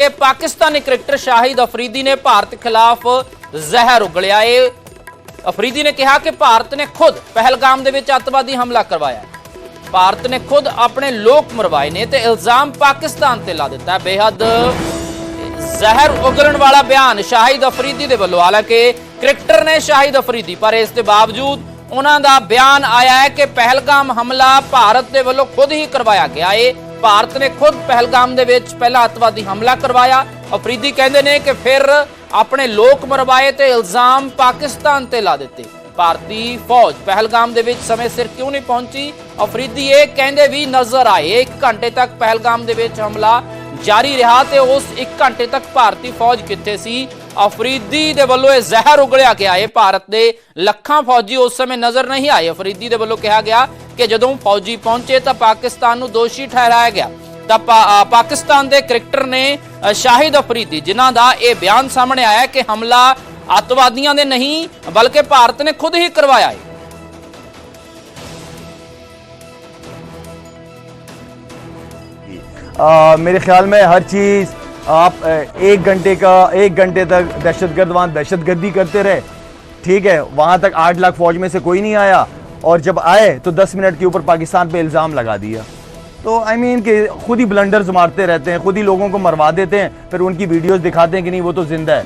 ਇਹ ਪਾਕਿਸਤਾਨੀ ਕ੍ਰਿਕਟਰ ਸ਼ਾਹਿਦ ਅਫਰੀਦੀ ਨੇ ਭਾਰਤ ਖਿਲਾਫ ਜ਼ਹਿਰ ਉਗਲਿਆ। ਏ ਅਫਰੀਦੀ ਨੇ ਕਿਹਾ ਕਿ ਭਾਰਤ ਨੇ ਖੁਦ ਪਹਿਲਗਾਮ ਦੇ ਵਿੱਚ ਅੱਤਵਾਦੀ ਹਮਲਾ ਕਰਵਾਇਆ। ਭਾਰਤ ਨੇ ਖੁਦ ਆਪਣੇ ਲੋਕ ਮਰਵਾਏ ਨੇ ਤੇ ਇਲਜ਼ਾਮ ਪਾਕਿਸਤਾਨ ਤੇ ਲਾ ਦਿੱਤਾ। ਹੈ ਬੇਹੱਦ ਜ਼ਹਿਰ ਉਗਲਣ ਵਾਲਾ ਬਿਆਨ ਸ਼ਾਹਿਦ ਅਫਰੀਦੀ ਦੇ ਵੱਲੋਂ। ਹਾਲਾਂਕਿ ਕ੍ਰਿਕਟਰ ਨੇ ਸ਼ਾਹਿਦ ਅਫਰੀਦੀ, ਪਰ ਇਸ ਦੇ ਬਾਵਜੂਦ ਉਹਨਾਂ ਦਾ ਬਿਆਨ ਆਇਆ ਹੈ ਕਿ ਪਹਿਲਗਾਮ ਹਮਲਾ ਭਾਰਤ ਦੇ ਵੱਲੋਂ ਖੁਦ ਹੀ ਕਰਵਾਇਆ ਗਿਆ ਏ। ਭਾਰਤ ਨੇ ਖੁਦ ਪਹਿਲਗਾਮ ਦੇ ਵਿੱਚ ਪਹਿਲਾ ਅੱਤਵਾਦੀ ਹਮਲਾ ਕਰਵਾਇਆ। ਅਫਰੀਦੀ ਕਹਿੰਦੇ ਨੇ ਕਿ ਫਿਰ ਆਪਣੇ ਲੋਕ ਮਰਵਾਏ ਤੇ ਇਲਜ਼ਾਮ ਪਾਕਿਸਤਾਨ ਤੇ ਲਾ ਦਿੱਤੇ। ਭਾਰਤੀ ਫੌਜ ਪਹਿਲਗਾਮ ਦੇ ਵਿੱਚ ਸਮੇਂ ਸਿਰ ਕਿਉਂ ਨਹੀਂ ਪਹੁੰਚੀ? ਅਫਰੀਦੀ ਇਹ ਕਹਿੰਦੇ ਵੀ ਨਜ਼ਰ ਆਏ। 1 ਘੰਟੇ ਤੱਕ ਪਹਿਲਗਾਮ ਦੇ ਵਿੱਚ ਹਮਲਾ ਜਾਰੀ ਰਿਹਾ ਤੇ ਉਸ 1 ਘੰਟੇ ਤੱਕ ਭਾਰਤੀ ਫੌਜ ਕਿੱਥੇ ਸੀ? ਅਫਰੀਦੀ ਦੇ ਵੱਲੋਂ ਇਹ ਜ਼ਹਿਰ ਉਗਲਿਆ ਗਿਆ। ਇਹ ਭਾਰਤ ਦੇ ਲੱਖਾਂ ਫੌਜੀ ਉਸ ਸਮੇਂ ਨਜ਼ਰ ਨਹੀਂ ਆਏ। ਅਫਰੀਦੀ ਦੇ ਵੱਲੋਂ ਕਿਹਾ ਗਿਆ ਕਿ ਜਦੋਂ ਫੌਜੀ ਪਹੁੰਚੇ ਤਾਂ ਪਾਕਿਸਤਾਨ ਨੂੰ ਦੋਸ਼ੀ ਠਹਿਰਾਇਆ ਗਿਆ ਤਾਂ ਪਾ- ਅ, ਪਾਕਿਸਤਾਨ ਦੇ ਕ੍ਰਿਕਟਰ ਨੇ ਅ, ਸ਼ਾਹਿਦ ਅਫਰੀਦੀ ਜਿਨ੍ਹਾਂ ਦਾ ਇਹ ਬਿਆਨ ਸਾਹਮਣੇ ਆਇਆ ਕਿ ਹਮਲਾ ਅੱਤਵਾਦੀਆਂ ਨੇ ਨਹੀਂ ਬਲਕਿ ਭਾਰਤ ਨੇ ਖੁਦ ਹੀ ਕਰਵਾਇਆ ਹੈ आ, मेरे ख्याल में हर चीज़ आप अ, एक घंटे का एक घंटे तक दहशतगर्द वहाँ दहशतगर्दी करते रहे ठीक है वहाँ तक आठ लाख फौज में से कोई नहीं आया اور جب آئے تو دس منٹ کے اوپر پاکستان پہ الزام لگا دیا۔ تو آئی I مین mean کہ خود ہی بلنڈرز مارتے رہتے ہیں، خود ہی لوگوں کو مروا دیتے ہیں، پھر ان کی ویڈیوز دکھاتے ہیں کہ نہیں وہ تو زندہ ہے۔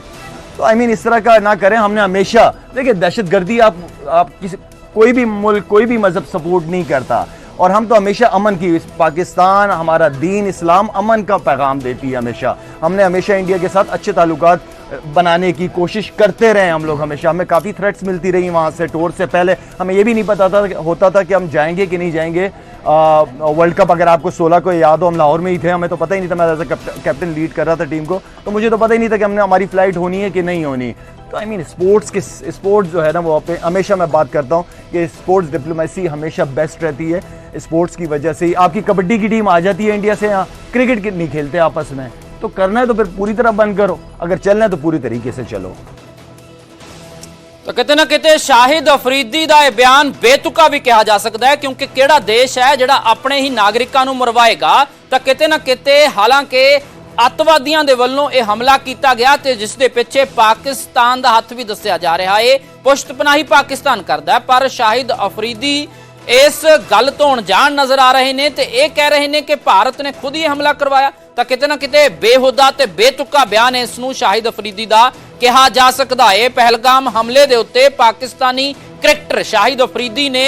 تو آئی I مین mean اس طرح کا نہ کریں، ہم نے ہمیشہ، دیکھیں دہشت گردی آپ آپ کسی، کوئی بھی ملک، کوئی بھی مذہب سپورٹ نہیں کرتا۔ اور ہم تو ہمیشہ امن کی پاکستان، ہمارا دین اسلام امن کا پیغام دیتی ہے ہمیشہ۔ ہم نے ہمیشہ انڈیا کے ساتھ اچھے تعلقات بنانے کی کوشش کرتے رہے ہم لوگ ہمیشہ۔ ہمیں کافی تھریٹس ملتی رہی وہاں سے ٹور سے پہلے۔ ہمیں یہ بھی نہیں پتا تھا ہوتا تھا کہ ہم جائیں گے کہ نہیں جائیں گے۔ ورلڈ کپ اگر آپ کو سولہ کو یاد ہو، ہم لاہور میں ہی تھے۔ ہمیں تو پتہ ہی نہیں تھا، میں ایز اے کیپٹن لیڈ کر رہا تھا ٹیم کو۔ تو مجھے تو پتہ ہی نہیں تھا کہ ہم نے ہماری فلائٹ ہونی ہے کہ نہیں ہونی۔ تو آئی مین اسپورٹس کے اسپورٹس جو ہے نا وہ ہمیشہ میں بات کرتا ہوں کہ اسپورٹس ڈپلومیسی ہمیشہ بیسٹ رہتی ہے۔ اسپورٹس کی وجہ سے ہی آپ کی کبڈی کی ٹیم آ جاتی ہے انڈیا سے۔ یہاں کرکٹ نہیں کھیلتے آپس میں۔ तो करना है तो फिर पूरी तरह बंद करो अगर चलना है तो पूरी तरीके से चलो ਤਾਂ ਕਿਤੇ ਨਾ ਕਿਤੇ ਸ਼ਾਹਿਦ ਅਫਰੀਦੀ ਦਾ ਇਹ ਬਿਆਨ ਬੇਤੁਕਾ ਵੀ ਕਿਹਾ ਜਾ ਸਕਦਾ ਹੈ ਕਿਉਂਕਿ ਕਿਹੜਾ ਦੇਸ਼ ਹੈ ਜਿਹੜਾ ਆਪਣੇ ਹੀ ਨਾਗਰਿਕਾਂ ਨੂੰ ਮਰਵਾਏਗਾ ਤਾਂ ਕਿਤੇ ਨਾ ਕਿਤੇ ਹਾਲਾਂਕਿ ਅੱਤਵਾਦੀਆਂ ਦੇ ਵੱਲੋਂ ਇਹ ਹਮਲਾ ਕੀਤਾ ਗਿਆ ਤੇ ਜਿਸ ਦੇ ਪਿੱਛੇ ਪਾਕਿਸਤਾਨ ਦਾ ਹੱਥ ਵੀ ਦੱਸਿਆ ਜਾ ਰਿਹਾ ਹੈ ਪੁਸ਼ਤਪਨਾਹੀ ਪਾਕਿਸਤਾਨ ਕਰਦਾ ਹੈ ਪਰ ਸ਼ਾਹਿਦ ਅਫਰੀਦੀ ਇਸ ਗੱਲ ਤੋਂ ਅਣਜਾਣ ਨਜ਼ਰ ਆ ਰਹੇ ਨੇ ਤੇ ਇਹ ਕਹਿ ਰਹੇ ਨੇ ਕਿ ਭਾਰਤ ਨੇ ਖੁਦ ਹੀ ਹਮਲਾ ਕਰਵਾਇਆ। ਤਾਂ ਕਿਤੇ ਨਾ ਕਿਤੇ ਬੇਹੁਦਾ ਤੇ ਬੇਤੁਕਾ ਬਿਆਨ ਇਸ ਨੂੰ ਸ਼ਾਹਿਦ ਅਫਰੀਦੀ ਦਾ ਕਿਹਾ ਜਾ ਸਕਦਾ ਹੈ। ਪਹਿਲਗਾਮ ਹਮਲੇ ਦੇ ਉੱਤੇ ਪਾਕਿਸਤਾਨੀ ਕ੍ਰਿਕਟਰ ਸ਼ਾਹਿਦ ਅਫਰੀਦੀ ਨੇ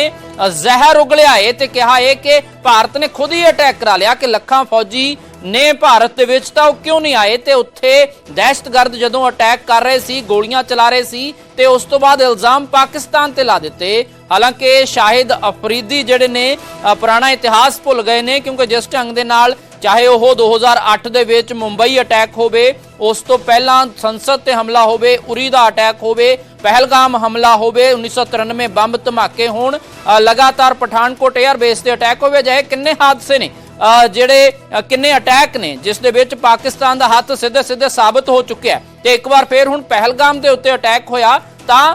ਜ਼ਹਿਰ ਉਗਲਿਆ ਹੈ ਤੇ ਕਿਹਾ ਹੈ ਕਿ ਭਾਰਤ ਨੇ ਖੁਦ ਹੀ ਅਟੈਕ ਕਰਾ ਲਿਆ ਕਿ ਲੱਖਾਂ ਫੌਜੀ ਨੇ ਭਾਰਤ ਦੇ ਵਿੱਚ ਤਾਂ ਉਹ ਕਿਉਂ ਨਹੀਂ ਆਏ ਤੇ ਉੱਥੇ ਦਹਿਸ਼ਤਗਰਦ ਜਦੋਂ ਅਟੈਕ ਕਰ ਰਹੇ ਸੀ, ਗੋਲੀਆਂ ਚਲਾ ਰਹੇ ਸੀ ਤੇ ਉਸ ਤੋਂ ਬਾਅਦ ਇਲਜ਼ਾਮ ਪਾਕਿਸਤਾਨ ਤੇ ਲਾ ਦਿੱਤੇ। ਹਾਲਾਂਕਿ ਸ਼ਾਹਿਦ ਅਫਰੀਦੀ ਜਿਹੜੇ ਨੇ ਪੁਰਾਣਾ ਇਤਿਹਾਸ ਭੁੱਲ ਗਏ ਨੇ, ਕਿਉਂਕਿ ਜਿਸ ਢੰਗ ਦੇ ਨਾਲ ਚਾਹੇ ਉਹ 2008 ਦੇ ਵਿੱਚ ਮੁੰਬਈ ਅਟੈਕ ਹੋਵੇ, ਉਸ ਤੋਂ ਪਹਿਲਾਂ ਸੰਸਦ ਤੇ ਹਮਲਾ ਹੋਵੇ, ਉਰੀ ਦਾ ਅਟੈਕ ਹੋਵੇ, ਪਹਿਲਗਾਮ ਹਮਲਾ ਹੋਵੇ 1993 ਬੰਬ ਧਮਾਕੇ ਹੋਣ ਲਗਾਤਾਰ ਪਠਾਨਕੋਟ 에ਅਰ ਬੇਸ ਤੇ ਅਟੈਕ ਹੋਵੇ ਜਾਏ ਕਿੰਨੇ ਹਾਦਸੇ ਨੇ? ਜਿਹੜੇ ਕਿੰਨੇ ਅਟੈਕ ਨੇ, ਜਿਸ ਦੇ ਵਿੱਚ ਪਾਕਿਸਤਾਨ ਦਾ ਹੱਥ ਸਿੱਧੇ ਸਿੱਧੇ ਸਾਬਤ ਹੋ ਚੁੱਕਿਆ ਹੈ। ਤੇ ਇੱਕ ਵਾਰ ਫੇਰ ਹੁਣ ਪਹਿਲਗਾਮ ਦੇ ਉੱਤੇ ਅਟੈਕ ਹੋਇਆ, ਤਾਂ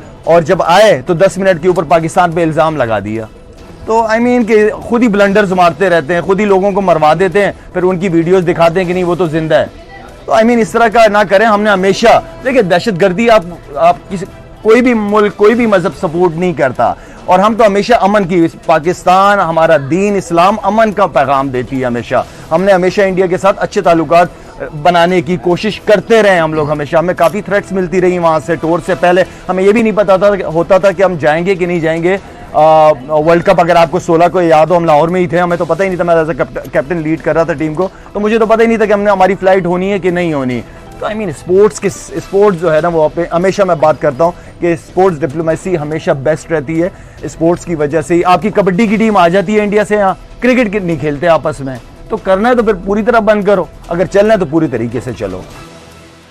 اور جب آئے تو دس منٹ کے اوپر پاکستان پہ الزام لگا دیا۔ تو آئی I مین mean کہ خود ہی بلنڈرز مارتے رہتے ہیں، خود ہی لوگوں کو مروا دیتے ہیں، پھر ان کی ویڈیوز دکھاتے ہیں کہ نہیں وہ تو زندہ ہے۔ تو آئی I مین mean اس طرح کا نہ کریں، ہم نے ہمیشہ، دیکھیں دہشت گردی آپ آپ کسی، کوئی بھی ملک، کوئی بھی مذہب سپورٹ نہیں کرتا۔ اور ہم تو ہمیشہ امن کی، پاکستان ہمارا دین اسلام امن کا پیغام دیتی ہے ہمیشہ۔ ہم نے ہمیشہ انڈیا کے ساتھ اچھے تعلقات بنانے کی کوشش کرتے رہے ہم لوگ ہمیشہ۔ ہمیں کافی تھریٹس ملتی رہی وہاں سے ٹور سے پہلے۔ ہمیں یہ بھی نہیں پتا تھا، ہوتا تھا کہ ہم جائیں گے کہ نہیں جائیں گے۔ ورلڈ کپ اگر آپ کو سولہ کو یاد ہو، ہم لاہور میں ہی تھے، ہمیں تو پتہ ہی نہیں تھا۔ میں ایز اے کیپٹن لیڈ کر رہا تھا ٹیم کو۔ تو مجھے تو پتہ ہی نہیں تھا کہ ہم نے ہماری فلائٹ ہونی ہے کہ نہیں ہونی۔ تو آئی مین اسپورٹس کے اسپورٹس جو ہے نا، وہ ہمیشہ میں بات کرتا ہوں کہ اسپورٹس ڈپلومیسی ہمیشہ بیسٹ رہتی ہے۔ اسپورٹس کی وجہ سے آپ کی کبڈی کی ٹیم آ جاتی ہے انڈیا سے یہاں۔ کرکٹ نہیں کھیلتے آپس میں۔ تو کرنا ہے تو پھر پوری طرح بند کرو۔ اگر چلنا ہے تو پوری طریقے سے چلو۔